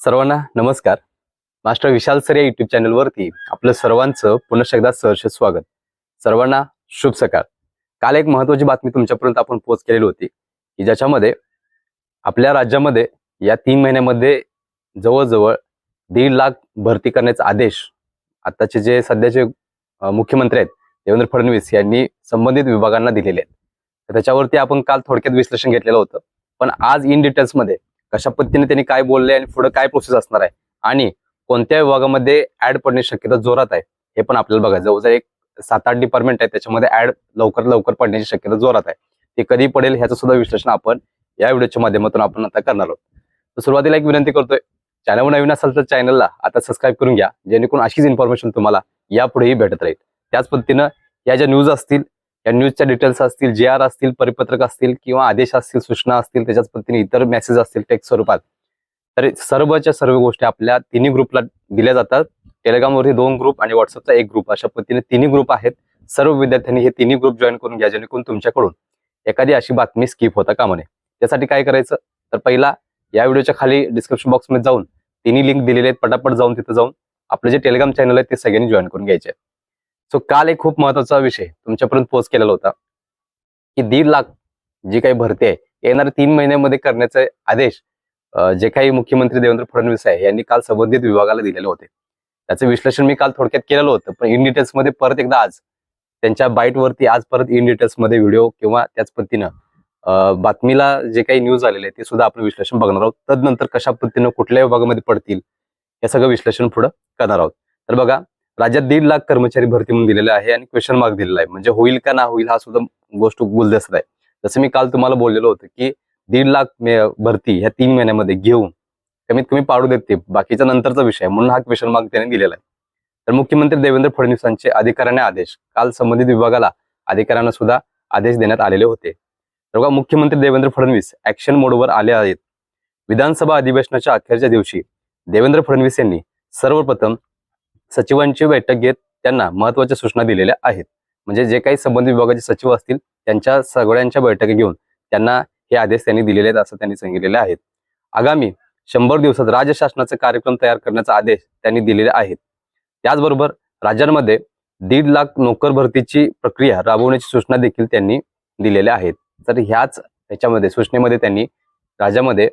सर्वांना नमस्कार. Master Vishal sir या युट्यूब चॅनलवरती आपलं सर्वांचं पुन्हा एकदा सहर्ष स्वागत. सर्वांना शुभ सकाळ. काल एक महत्वाची बातमी तुमच्यापर्यंत आपण पोच केलेली होती की ज्याच्यामध्ये आपल्या राज्यामध्ये या तीन महिन्यामध्ये जवळजवळ दीड लाख भरती करण्याचा आदेश आताचे जे सध्याचे मुख्यमंत्री आहेत देवेंद्र फडणवीस यांनी संबंधित विभागांना दिलेले आहेत. तर त्याच्यावरती आपण काल थोडक्यात विश्लेषण घेतलेलं होतं. पण आज इन डिटेल्समध्ये कशा पद्धतीने त्यांनी काय बोलले आणि पुढे काय प्रोसेस असणार आहे? आणि कोणत्या विभागामध्ये ऍड पडण्याची शक्यता जोरात आहे हे पण आपल्याला बघायचं जवळजवळ एक सात आठ डिपार्टमेंट आहे त्याच्यामध्ये ऍड लवकर लवकर पडण्याची शक्यता जोरात आहे. ते कधी पडेल ह्याचं सुद्धा विश्लेषण आपण या व्हिडिओच्या माध्यमातून आपण आता करणार आहोत. तर सुरुवातीला एक विनंती करतोय चॅनलवर नवीन असाल तर चॅनलला आता सबस्क्राईब करून घ्या जेणेकरून अशीच इन्फॉर्मेशन तुम्हाला यापुढेही भेटत राहील. त्याच पद्धतीनं या ज्या न्यूज असतील या न्यूजच्या डिटेल्स असतील जे आर असतील परिपत्रक असतील किंवा आदेश असतील सूचना असतील त्याच्याच पद्धतीने इतर मेसेज असतील टेक्स्ट स्वरूपात तर सर्वच्या सर्व गोष्टी आपल्या तिन्ही ग्रुपला दिल्या जातात. टेलिग्रामवरती दोन ग्रुप आणि व्हॉट्सअपचा एक ग्रुप अशा पद्धतीने तिन्ही ग्रुप आहेत. सर्व विद्यार्थ्यांनी हे तिन्ही ग्रुप जॉईन करून घ्या जेणेकरून तुमच्याकडून एखादी अशी बातमी स्किप होता कामा नये. त्यासाठी काय करायचं? तर पहिला या व्हिडिओच्या खाली डिस्क्रिप्शन बॉक्समध्ये जाऊन तिन्ही लिंक दिलेले आहेत. पटापट जाऊन तिथं जाऊन आपलं जे टेलिग्राम चॅनल आहे ते सगळ्यांनी जॉईन करून घ्यायचे. सो काल एक खूप महत्त्वाचा विषय तुमच्यापर्यंत पोस्ट केलेला होता की दीड लाख जी काही भरती आहे येणाऱ्या तीन महिन्यामध्ये करण्याचे आदेश जे काही मुख्यमंत्री देवेंद्र फडणवीस आहे यांनी काल संबंधित विभागाला दिलेले होते. त्याचं विश्लेषण मी काल थोडक्यात केलेलं होतं पण इन डिटेल्समध्ये परत एकदा आज त्यांच्या बाईट वरती आज परत इन डिटेल्समध्ये व्हिडिओ किंवा त्याच पद्धतीनं बातमीला जे काही न्यूज आलेले आहे ते सुद्धा आपण विश्लेषण बघणार आहोत. तदनंतर कशा पद्धतीनं कुठल्या विभागामध्ये पडतील हे सगळं विश्लेषण पुढं करणार आहोत. तर बघा राज्यात दीड लाख कर्मचारी भरती म्हणून दिलेले आहे आणि क्वेश्चन मार्क दिलेला आहे. म्हणजे होईल का ना होईल हा सुद्धा गोष्ट गुलदस्त आहे जसं मी काल तुम्हाला बोललेलो होतं की दीड लाख भरती ह्या तीन महिन्यामध्ये घेऊन कमीत कमी पाडू देते बाकीचा नंतरचा विषय म्हणून हा क्वेश्चन मार्क त्याने दिलेला आहे. तर मुख्यमंत्री देवेंद्र फडणवीसांचे अधिकाऱ्यांना आदेश. काल संबंधित विभागाला अधिकाऱ्यांना सुद्धा आदेश देण्यात आलेले होते. तर बघा मुख्यमंत्री देवेंद्र फडणवीस ऍक्शन मोडवर आले आहेत. विधानसभा अधिवेशनाच्या अखेरच्या दिवशी देवेंद्र फडणवीस यांनी सर्वप्रथम सचिवांची बैठक घेत त्यांना महत्त्वाच्या सूचना दिलेल्या आहेत. म्हणजे जे काही संबंधित विभागाचे सचिव असतील त्यांच्या सगळ्यांच्या बैठकी घेऊन त्यांना हे आदेश त्यांनी दिलेले आहेत असं त्यांनी सांगितलेले आहेत. आगामी शंभर दिवसात राज्य शासनाचे कार्यक्रम तयार करण्याचा आदेश त्यांनी दिलेले आहेत. त्याचबरोबर राज्यांमध्ये दीड लाख नोकर भरतीची प्रक्रिया राबवण्याची सूचना देखील त्यांनी दिलेल्या आहेत. तर ह्याच ह्याच्यामध्ये सूचनेमध्ये त्यांनी राज्यामध्ये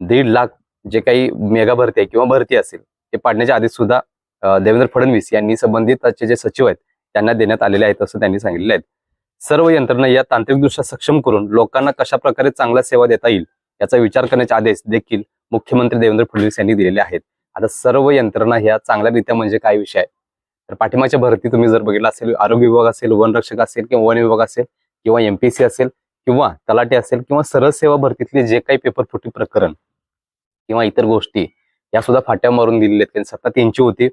दीड लाख जे काही मेगा भरती आहे किंवा भरती असेल ते पाडण्याचे आधी सुद्धा देवेंद्र फडणवीस यांनी संबंधितचे जे सचिव आहेत त्यांना देण्यात आलेले आहेत असं त्यांनी सांगितलेलं आहेत सर्व यंत्रणा या तांत्रिकदृष्ट्या सक्षम करून लोकांना कशा प्रकारे चांगल्या सेवा देता येईल याचा विचार करण्याचे आदेश देखील मुख्यमंत्री देवेंद्र फडणवीस यांनी दिलेले आहेत. आता सर्व यंत्रणा ह्या चांगल्यारीत्या म्हणजे काय विषय आहे? तर पाठिंबाच्या भरती तुम्ही जर बघितला असेल आरोग्य विभाग असेल वनरक्षक असेल किंवा वन विभाग असेल किंवा एमपीसी असेल किंवा तलाटी असेल किंवा सरळ सेवा भरतीतले जे काही पेपर फुटी प्रकरण किंवा इतर गोष्टी या सुद्धा फाट्या मारून दिलेल्या आहेत. सत्ता त्यांची होती.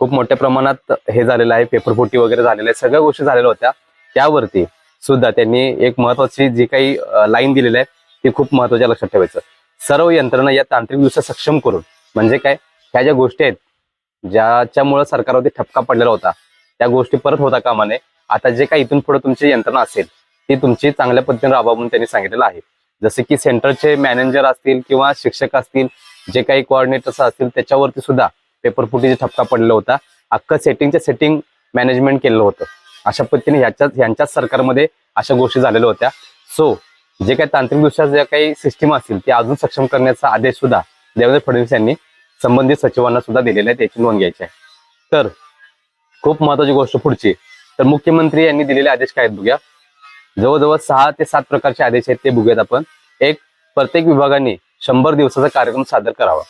खूप मोठ्या प्रमाणात हे झालेलं आहे पेपर फुटी वगैरे झालेल्या आहे सगळ्या गोष्टी झालेल्या होत्या. त्यावरती सुद्धा त्यांनी एक महत्वाची जी काही लाईन दिलेली आहे ती खूप महत्त्वाच्या लक्षात ठेवायचं. सर्व यंत्रणा या तांत्रिकदृष्ट्या सक्षम करून म्हणजे काय? ह्या ज्या गोष्टी आहेत ज्याच्यामुळे सरकारवरती ठपका पडलेला होता त्या गोष्टी परत होता कामा नये आता जे काही इथून पुढे तुमची यंत्रणा असेल ती तुमची चांगल्या पद्धतीने राबवा म्हणून त्यांनी सांगितलेलं आहे. जसे की सेंटरचे मॅनेजर असतील किंवा शिक्षक असतील जे काही कोऑर्डिनेटर्स असतील त्याच्यावरती सुद्धा पेपर फुटीचा ठपका पडला होता. अख्खं सेटिंगच्या सेटिंग मॅनेजमेंट केलेलं होतं. अशा पद्धतीने ह्याच्याच ह्यांच्याच सरकारमध्ये अशा गोष्टी झालेल्या होत्या. सो जे काही तांत्रिकदृष्ट्या ज्या काही सिस्टीम असतील ते अजून सक्षम करण्याचा आदेश सुद्धा देवेंद्र फडणवीस यांनी संबंधित सचिवांना सुद्धा दिलेला आहे. त्याची नोंद घ्यायची आहे. तर खूप महत्वाची गोष्ट पुढची. तर मुख्यमंत्री यांनी दिलेले आदेश काय आहेत बघूया. जवळजवळ सहा ते सात प्रकारचे आदेश आहेत ते बघूयात आपण. एक प्रत्येक विभागाने शंभर दिवसाचा कार्यक्रम सादर करावा.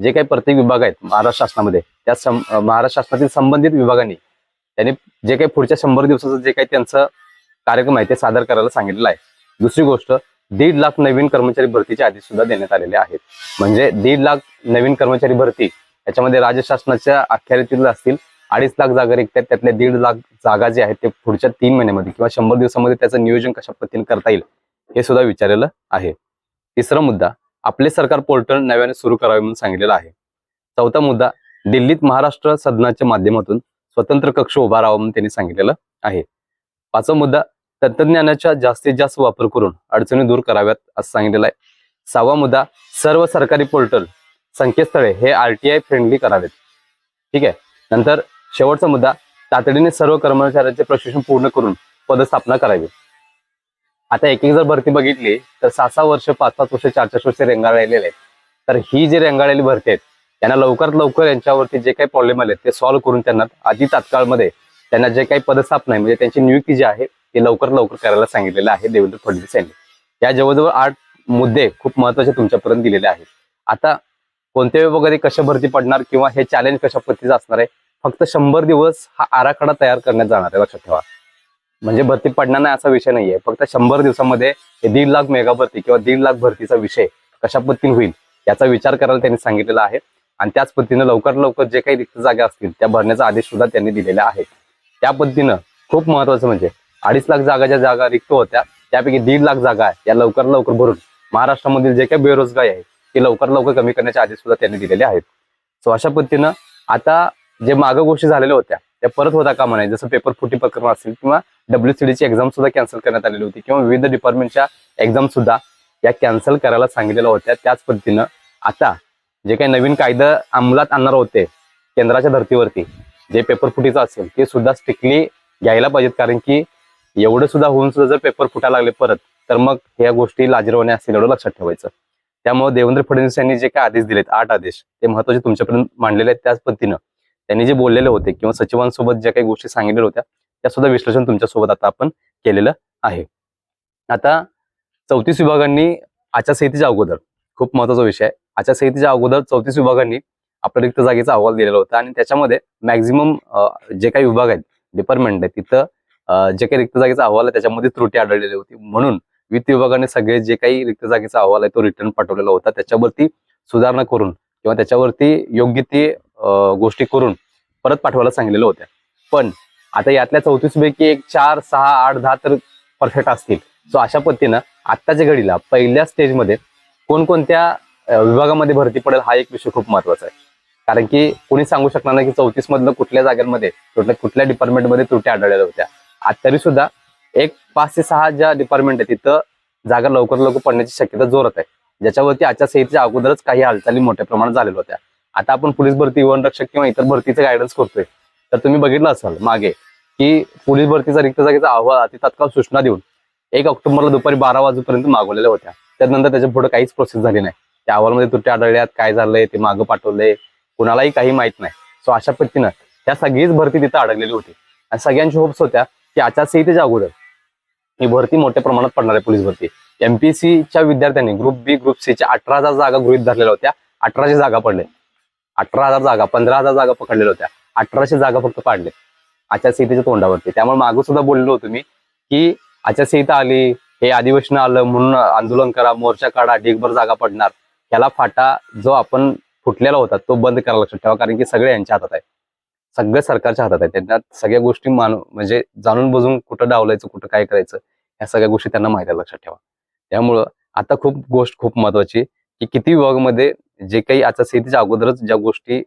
जे काही प्रत्येक विभाग आहेत महाराष्ट्र शासनामध्ये त्या सं- महाराष्ट्र शासनातील संबंधित विभागांनी त्यांनी जे काही पुढच्या शंभर दिवसाचं जे काही त्यांचं कार्यक्रम आहे ते सादर करायला सांगितलेलं आहे. दुसरी गोष्ट दीड लाख नवीन कर्मचारी भरतीचे आदेश सुद्धा देण्यात आलेले आहेत. म्हणजे दीड लाख नवीन कर्मचारी भरती याच्यामध्ये राज्य शासनाच्या अखत्यारीतील असतील अडीच लाख जागा रिक्त त्यातल्या दीड लाख जागा जे आहेत ते पुढच्या तीन महिन्यामध्ये किंवा शंभर दिवसामध्ये त्याचं नियोजन कशा पद्धतीने करता येईल हे सुद्धा विचारलेलं आहे. तिसरा मुद्दा आपले सरकार पोर्टल नव्याने सुरू करावे म्हणून सांगितलेलं आहे. चौथा मुद्दा दिल्लीत महाराष्ट्र सदनाच्या माध्यमातून स्वतंत्र कक्ष उभा राहावा म्हणून त्यांनी सांगितलेलं आहे. पाचवा मुद्दा तंत्रज्ञानाचा जास्तीत जास्त वापर करून अडचणी दूर कराव्यात असं सांगितलेलं आहे. सहावा मुद्दा सर्व सरकारी पोर्टल संकेतस्थळे हे आरटीआय फ्रेंडली करावेत. ठीक आहे? नंतर शेवटचा मुद्दा तातडीने सर्व कर्मचाऱ्यांचे प्रशिक्षण पूर्ण करून पदस्थापना करावी. आता एक एक जर भरती बघितली तर सहा सहा वर्ष पाच पाच वर्ष चार चार वर्ष रेंगाळलेले आहेत. तर ही जी रेंगाळलेली भरती आहेत त्यांना लवकरात लवकर यांच्यावरती जे काही प्रॉब्लेम आले ते सॉल्व्ह करून त्यांना आधी तात्काळमध्ये त्यांना जे काही पदस्थापना आहे म्हणजे त्यांची नियुक्ती जी आहे ती लवकर लवकर करायला सांगितलेलं आहे देवेंद्र फडणवीस यांनी. या जवळजवळ आठ मुद्दे खूप महत्त्वाचे तुमच्यापर्यंत दिलेले आहेत. आता कोणत्या वगैरे कशा भरती पडणार किंवा हे चॅलेंज कशा पद्धतीचं असणार आहे फक्त शंभर दिवस हा आराखडा तयार करण्यात जाणार आहे लक्षात ठेवा. म्हणजे भरती पडणार नाही असा विषय नाहीये. फक्त शंभर दिवसामध्ये दीड लाख मेगा भरती किंवा दीड लाख भरतीचा विषय कशा पद्धतीने होईल याचा विचार करायला त्यांनी सांगितलेला आहे. आणि त्याच पद्धतीनं लवकर लवकर जे काही रिक्त जागा असतील त्या भरण्याचा आदेश सुद्धा त्यांनी दिलेला आहे. त्या पद्धतीनं खूप महत्वाचं म्हणजे अडीच लाख जागा ज्या जागा रिक्त होत्या त्यापैकी दीड लाख जागा आहे या लवकर लवकर भरून महाराष्ट्रामधील जे काही बेरोजगारी आहे ती लवकर लवकर कमी करण्याचे आदेश सुद्धा त्यांनी दिलेले आहेत. सो अशा पद्धतीनं आता जे मागं गोष्टी झालेल्या होत्या त्या परत होता कामा नाही जसं पेपर फुटी प्रकरण असेल किंवा डब्ल्यू ची एक्झाम सुद्धा कॅन्सल करण्यात आलेली होती किंवा विविध डिपार्टमेंटच्या एक्झाम सुद्धा या कॅन्सल करायला सांगितलेल्या होत्या. त्याच पद्धतीनं आता जे काही नवीन कायदा अंमलात आणणार होते केंद्राच्या धर्तीवरती जे पेपर फुटीचं असेल ते सुद्धा स्ट्रिक्टली घ्यायला पाहिजेत. कारण की एवढं सुद्धा होऊन सुद्धा जर पेपर फुटायला लागले परत तर मग ह्या गोष्टी लाजिरवाण्या असतील एवढं लक्षात ठेवायचं. त्यामुळे देवेंद्र फडणवीस यांनी जे काही आदेश दिलेत आठ आदेश ते महत्त्वाचे तुमच्यापर्यंत मांडलेले आहेत. त्याच पद्धतीनं त्यांनी जे बोललेले होते किंवा सचिवांसोबत ज्या काही गोष्टी सांगितलेल्या होत्या त्या सुद्धा विश्लेषण तुमच्यासोबत आता आपण केलेलं आहे. आता चौतीस विभागांनी आचारसंहितेच्या अगोदर खूप महत्त्वाचा विषय आहे. आचारसंहितेच्या अगोदर चौतीस विभागांनी आपल्या रिक्त जागेचा अहवाल दिलेला होता आणि त्याच्यामध्ये मॅक्झिमम जे काही विभाग आहेत डिपार्टमेंट आहे तिथं जे काही रिक्त जागेचा अहवाल आहे त्याच्यामध्ये त्रुटी आढळलेली होती. म्हणून वित्त विभागाने सगळे जे काही रिक्त जागेचा अहवाल आहे तो रिटर्न पाठवलेला होता. त्याच्यावरती सुधारणा करून किंवा त्याच्यावरती योग्य ती गोष्टी करून परत पाठवायला सांगितलेल्या होत्या. पण आता यातल्या चौतीस पैकी एक चार सहा आठ दहा तर परफेक्ट असतील. सो अशा पद्धतीनं आत्ताच्या घडीला पहिल्या स्टेजमध्ये कोणकोणत्या विभागामध्ये भरती पडेल हा एक विषय खूप महत्त्वाचा आहे. कारण की कोणी सांगू शकणार नाही की चौतीस मधलं कुठल्या जागांमध्ये कुठल्या कुठल्या डिपार्टमेंटमध्ये त्रुटी आढळलेल्या होत्या. आज तरी सुद्धा एक पाच ते सहा ज्या डिपार्टमेंट आहे तिथं जागा लवकर लवकर पडण्याची शक्यता जोरात आहे. ज्याच्यावरती आचारसंहितेच्या अगोदरच काही हालचाली मोठ्या प्रमाणात झालेल्या होत्या. आता आपण पोलीस भरती वन रक्षक किंवा इतर भरतीचं गायडन्स करतोय. तर तुम्ही बघितलं असाल मागे की पोलीस भरतीचा रिक्त जागेचा अहवाल अति तात्काळ सूचना देऊन एक ऑक्टोबरला दुपारी बारा वाजेपर्यंत मागवलेल्या होत्या. त्यानंतर त्याच्या पुढे काहीच प्रोसेस झाली नाही. त्या अहवालमध्ये तुट्या आढळल्यात काय झालंय ते मागं पाठवलंय कुणालाही काही माहीत नाही. सो अशा पद्धतीनं त्या सगळीच भरती तिथं अडकलेली होती. आणि सगळ्यांची होप्स होत्या की आचारसंहितेच्या अगोदर ही भरती मोठ्या प्रमाणात पडणार आहे पोलीस भरती. एमपीसीच्या विद्यार्थ्यांनी ग्रुप बी ग्रुप सी च्या अठरा हजार जागा गृहीत धरलेल्या होत्या. अठराशे जागा पडले. अठरा हजार जागा पंधरा हजार जागा पकडलेल्या होत्या. अठराशे जागा फक्त पाडले. आचारसंहितेच्या तोंडावरती. त्यामुळे मागं सुद्धा बोललो होतो मी की आचारसंहिता आली हे अधिवेशन आलं म्हणून आंदोलन करा मोर्चा काढा ढीगभर जागा पडणार. ह्याला फाटा जो आपण फुटलेला होता तो बंद करायला लक्षात ठेवा कारण की सगळे यांच्या हातात आहे. सगळं सरकारच्या हातात आहे. त्यांना सगळ्या गोष्टी मान म्हणजे जाणून बुजून कुठं डावलायचं कुठं काय करायचं ह्या सगळ्या गोष्टी त्यांना माहिती आहे लक्षात ठेवा. त्यामुळं आता खूप गोष्ट खूप महत्वाची की किती विभागामध्ये जे काही आचारसंहितेच्या अगोदरच ज्या गोष्टी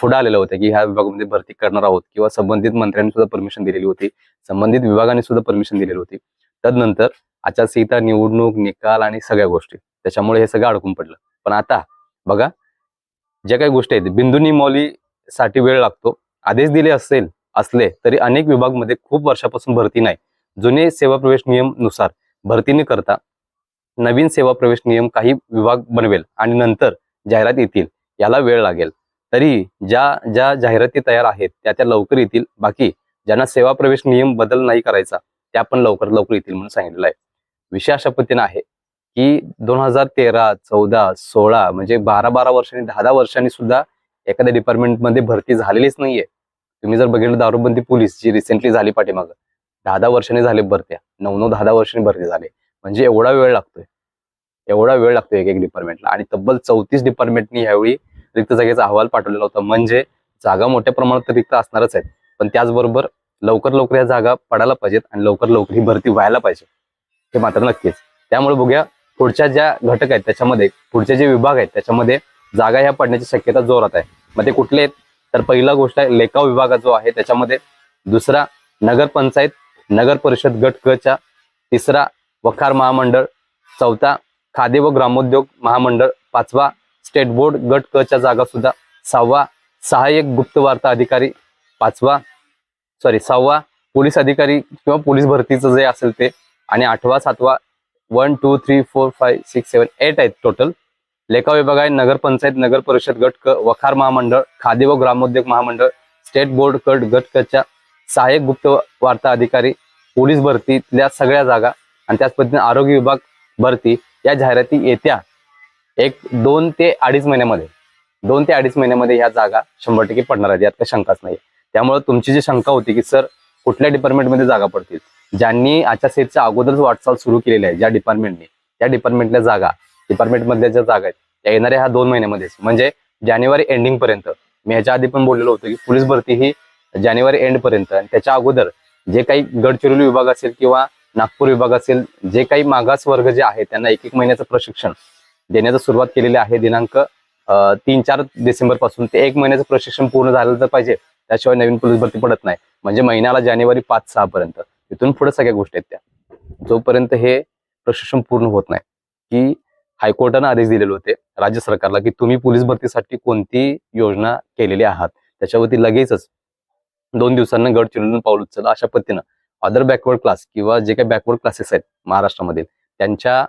पुढे आलेल्या होत्या की ह्या विभागामध्ये भरती करणार आहोत किंवा संबंधित मंत्र्यांनी सुद्धा परमिशन दिलेली होती संबंधित विभागाने सुद्धा परमिशन दिलेली होती. तदनंतर आचारसंहिता निवडणूक निकाल आणि सगळ्या गोष्टी. त्याच्यामुळे हे सगळं अडकून पडलं. पण आता बघा ज्या काही गोष्टी आहेत बिंदू साठी वेळ लागतो. आदेश दिले असेल असले तरी अनेक विभागमध्ये खूप वर्षापासून भरती नाही. जुने सेवा प्रवेश नियमनुसार भरती न करता नवीन सेवा प्रवेश नियम काही विभाग बनवेल आणि नंतर जाहिरात येतील याला वेळ लागेल. तरी ज्या ज्या जाहिराती तयार आहेत त्या त्या लवकर येतील. बाकी ज्यांना सेवा प्रवेश नियम बदल नाही करायचा त्या पण लवकर लवकर येतील म्हणून सांगितलेलं आहे. विषय अशा पद्धतीने आहे की दोन हजार तेरा चौदा सोळा म्हणजे बारा बारा वर्षांनी दहा दहा वर्षांनी सुद्धा एखाद्या डिपार्टमेंटमध्ये भरती झालेलीच नाहीये. तुम्ही जर बघितलं दारूबंदी पोलीस जी रिसेंटली झाली पाठीमागं दहा दहा वर्षांनी झाले भरत्या. नऊ नऊ दहा दहा वर्षांनी भरती झाले. म्हणजे एवढा वेळ लागतोय. एवढा वेळ लागतोय एक एक डिपार्टमेंटला आणि तब्बल चौतीस डिपार्टमेंटनी ह्यावेळी रिक्त जागेचा अहवाल पाठवलेला होता. म्हणजे जागा मोठ्या प्रमाणात रिक्त असणारच आहेत. पण त्याचबरोबर लवकर लवकर या जागा पडायला पाहिजेत आणि लवकर लवकर ही भरती व्हायला पाहिजे. हे मात्र नक्कीच. त्यामुळे बघूया पुढच्या ज्या घटक आहेत त्याच्यामध्ये पुढचे जे विभाग आहेत त्याच्यामध्ये जागा ह्या पडण्याची शक्यता जोरात आहे. मग ते कुठले आहेत? तर पहिला गोष्ट आहे लेखाव विभाग जो आहे त्याच्यामध्ये दुसरा नगरपंचायत नगर परिषद गट क तिसरा वखार महामंडळ चौथा खादी व ग्रामोद्योग महामंडळ पाचवा स्टेट बोर्ड गट क च्या जागा सुद्धा सहावा सहाय्यक गुप्त वार्ता अधिकारी पाचवा सॉरी सहावा पोलीस अधिकारी किंवा पोलीस भरतीचं जे असेल ते आणि आठवा सातवा one two three four five six seven eight आहेत टोटल लेखा विभाग आहे नगरपंचायत नगर परिषद गट क वखार महामंडळ खादी व ग्रामोद्योग महामंडळ स्टेट बोर्ड कट गट कच्या सहाय्यक गुप्त वार्ता अधिकारी पोलीस भरतीतल्या सगळ्या जागा आणि त्याच पद्धतीने आरोग्य विभाग भरती या जाहिराती येत्या एक दोन ते अडीच महिन्यामध्ये. दोन ते अडीच महिन्यामध्ये ह्या जागा शंभर टक्के पडणार आहेत. यात काही शंकाच नाही त्यामुळे तुमची जी शंका होती की सर कुठल्या डिपार्टमेंटमध्ये जागा पडतील? ज्यांनी आचारसंहितेच्या अगोदरच वाटचाल सुरू केलेली आहे ज्या डिपार्टमेंटने त्या डिपार्टमेंटल्या जागा डिपार्टमेंटमधल्या ज्या जागा आहेत त्या येणाऱ्या ह्या दोन महिन्यामध्येच. म्हणजे जानेवारी एंडिंग पर्यंत. मी ह्याच्या आधी पण बोललेलो होतो की पोलीस भरती ही जानेवारी एंड पर्यंत. आणि त्याच्या अगोदर जे काही गडचिरोली विभाग असेल किंवा नागपूर विभाग असेल जे काही मागास वर्ग जे आहे त्यांना एक एक महिन्याचं प्रशिक्षण देण्याचं सुरुवात केलेली आहे. दिनांक तीन चार डिसेंबरपासून ते एक महिन्याचं प्रशिक्षण पूर्ण झालं तर पाहिजे. त्याशिवाय नवीन पोलीस भरती पडत नाही. म्हणजे महिन्याला जानेवारी पाच सहा पर्यंत. पुढे सगळ्या गोष्टी आहेत त्या. जोपर्यंत हे प्रशिक्षण पूर्ण होत नाही की हायकोर्टानं आदेश दिलेले होते राज्य सरकारला की तुम्ही पोलीस भरतीसाठी कोणती योजना केलेली आहात त्याच्यावरती लगेचच दोन दिवसांना गडचिरोलीतून पाऊल उचललं अशा पद्धतीनं. अदर बॅकवर्ड क्लास किंवा जे काही बॅकवर्ड क्लासेस आहेत महाराष्ट्रामधील त्यांच्या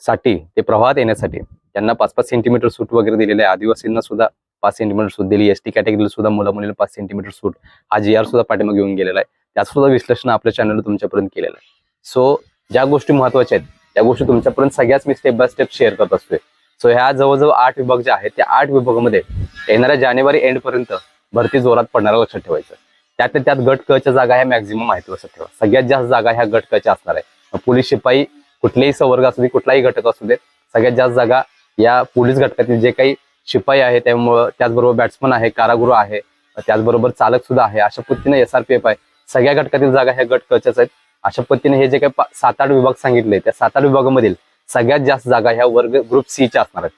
साठी ते प्रवाहात येण्यासाठी त्यांना पाच पाच सेंटीमीटर सूट वगैरे दिलेले आहे. आदिवासींना सुद्धा पाच सेंटीमीटर सूट दिली. एस टी कॅटेगरीला सुद्धा मुला मुलीला पाच सेंटीमीटर सूट हा जी आर सुद्धा पाठिंबा घेऊन गेलेला आहे. त्याचं सुद्धा विश्लेषण आपल्या चॅनलवर तुमच्यापर्यंत केलेलं आहे. सो ज्या गोष्टी महत्त्वाच्या आहेत त्या गोष्टी तुमच्यापर्यंत सगळ्याच मी स्टेप बाय स्टेप शेअर करत असतोय. सो ह्या जवळजवळ आठ विभाग जे आहेत त्या आठ विभागामध्ये येणाऱ्या जानेवारी एंड पर्यंत भरती जोरात पडणारा लक्षात ठेवायचं. त्यातल्या त्यात गट कच्या जागा ह्या मॅक्झिमम आहेत लक्षात ठेवा सगळ्यात जास्त जागा ह्या गट कच्या असणार आहे. पोलीस शिपाई कुठलेही संवर्ग असू दे कुठलाही घटक असू दे सगळ्यात जास्त जागा या पोलीस घटकातील जे काही शिपाई आहे त्यामुळं त्याचबरोबर बॅट्समन आहे कारागृह आहे त्याचबरोबर चालक सुद्धा आहे. अशा पद्धतीने एस आर पी एफ आहे. सगळ्या घटकातील जागा ह्या गट कच्याच आहेत. अशा पद्धतीने हे जे काही सात आठ विभाग सांगितले त्या सात आठ विभागामधील सगळ्यात जास्त जागा ह्या वर्ग ग्रुप सी च्या असणार आहेत.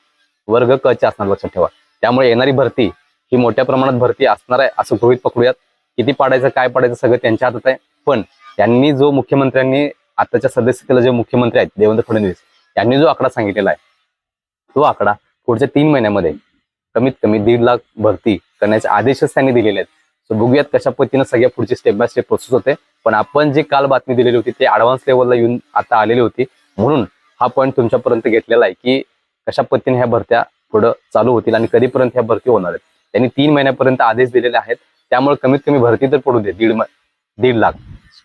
वर्ग क च्या असणार लक्षात ठेवा. त्यामुळे येणारी भरती ही मोठ्या प्रमाणात भरती असणार आहे असं गृहित पकडूयात. किती पाडायचं काय पाडायचं सगळं त्यांच्या हातात आहे. पण त्यांनी जो मुख्यमंत्र्यांनी आताच्या सदस्यतेला जे मुख्यमंत्री आहेत देवेंद्र फडणवीस यांनी जो आकडा सांगितलेला आहे तो आकडा पुढच्या तीन महिन्यामध्ये कमीत कमी दीड लाख भरती करण्याचे आदेशच त्यांनी दिलेले आहेत. सो बघूयात कशा पद्धतीनं सगळ्या पुढची स्टेप बाय स्टेप प्रोसेस होते. पण आपण जी काल बातमी दिलेली होती ते ऍडव्हान्स लेवलला येऊन आता आलेली होती. म्हणून हा पॉईंट तुमच्यापर्यंत घेतलेला आहे की कशा पद्धतीने ह्या भरत्या पुढं चालू होतील आणि कधीपर्यंत ह्या भरती होणार आहेत. त्यांनी तीन महिन्यापर्यंत आदेश दिलेले आहेत. त्यामुळे कमीत कमी भरती तर पडू दे दीड दीड लाख.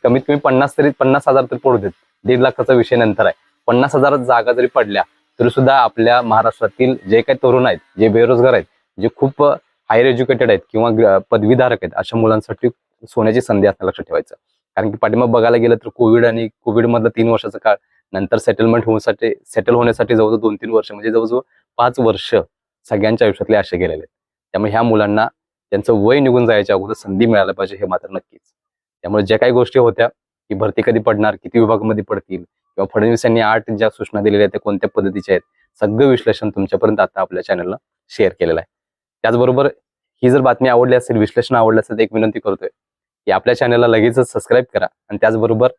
कमीत कमी पन्नास तरी पन्नास हजार तर पडू देत. दीड लाखाचा विषय नंतर आहे. पन्नास हजार जागा जरी पडल्या तरी सुद्धा आपल्या महाराष्ट्रातील जे काही तरुण आहेत जे बेरोजगार आहेत जे खूप हायर एज्युकेटेड आहेत किंवा पदवीधारक आहेत अशा मुलांसाठी सोन्याची संधी असणं लक्षात ठेवायचं. कारण की पाठिंबा बघायला गेलं तर कोविड आणि कोविड मधला तीन वर्षाचा काळ नंतर सेटलमेंट होण्यासाठी सेटल होण्यासाठी जवळजवळ दोन तीन वर्ष म्हणजे जवळजवळ पाच वर्ष सगळ्यांच्या आयुष्यातले असे गेलेले आहेत. त्यामुळे ह्या मुलांना त्यांचं वय निघून जायच्या अगोदर संधी मिळायला पाहिजे हे मात्र नक्कीच. त्यामुळे ज्या काही गोष्टी होत्या की भरती कधी पडणार किती विभागामध्ये पडतील किंवा फडणवीस यांनी आठ ज्या सूचना दिलेल्या आहेत त्या कोणत्या पद्धतीच्या आहेत सगळं विश्लेषण तुमच्यापर्यंत आता आपल्या चॅनलला शेअर केलेलं आहे. त्याचबरोबर ही जर बातमी आवडली असेल विश्लेषण आवडलं असेल तर एक विनंती करतोय की आपल्या चॅनलला लगेचच सबस्क्राईब करा. आणि त्याचबरोबर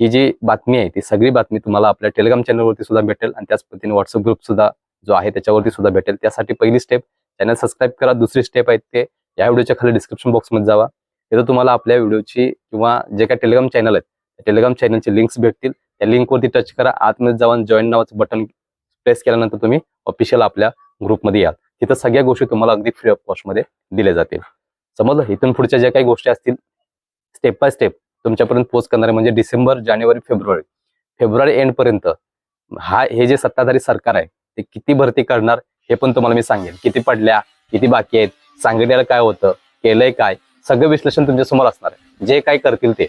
ही जी बातमी आहे ती सगळी बातमी तुम्हाला आपल्या टेलिग्राम चॅनलवरती सुद्धा भेटेल आणि त्याच पद्धतीने व्हॉट्सअप ग्रुप सुद्धा जो आहे त्याच्यावरती सुद्धा भेटेल. त्यासाठी पहिली स्टेप चॅनल सबस्क्राईब करा. दुसरी स्टेप आहे ते. या व्हिडिओच्या खाली डिस्क्रिप्शन बॉक्समध्ये जावा. तिथं तुम्हाला आपल्या व्हिडिओची किंवा जे काही टेलिग्राम चॅनल आहेत त्या टेलिग्राम चॅनलचे लिंक्स भेटतील. त्या लिंकवरती टच करा. आतमध्ये जाऊन जॉईन नावाचं बटन प्रेस केल्यानंतर तुम्ही ऑफिशियल आपल्या ग्रुपमध्ये याल. तिथं सगळ्या गोष्टी तुम्हाला अगदी फ्री ऑफ कॉस्टमध्ये दिल्या जातील. समजलं? इथून पुढच्या ज्या काही गोष्टी असतील स्टेप बाय स्टेप तुमच्यापर्यंत पोस्ट करणारे म्हणजे डिसेंबर जानेवारी फेब्रुवारी. फेब्रुवारी एंडपर्यंत हा हे जे सत्ताधारी सरकार आहे ते किती भरती करणार हे पण तुम्हाला मी सांगेन. किती पडल्या किती बाकी आहेत सांगितलेलं काय होतं केलंय काय सगळं विश्लेषण तुमच्यासमोर असणार आहे. जे काय करतील ते.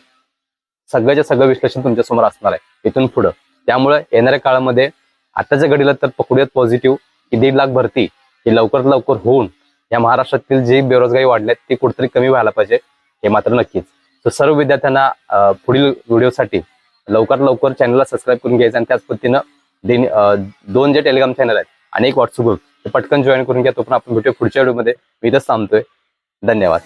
सगळ्याचे सगळं विश्लेषण तुमच्यासमोर असणार आहे. इथून पुढं. त्यामुळे येणाऱ्या काळामध्ये आताच्या घडीला तर पकडूयात पॉझिटिव्ह की दीड लाख भरती ही लवकरात लवकर होऊन या महाराष्ट्रातील जी बेरोजगारी वाढल्यात ती कुठेतरी कमी व्हायला पाहिजे हे मात्र नक्कीच. तर सर्व विद्यार्थ्यांना पुढील व्हिडिओसाठी लवकर लवकर चॅनलला सबस्क्राईब करून घ्यायचं आणि त्याच पद्धतीनं दोन जे टेलिग्राम चॅनल आहेत आणि एक व्हॉट्सअप ग्रुप पटकन जॉईन करून घ्या तो पण आपण भेटूया पुढच्या व्हिडिओमध्ये मी इथंच थांबतोय. धन्यवाद.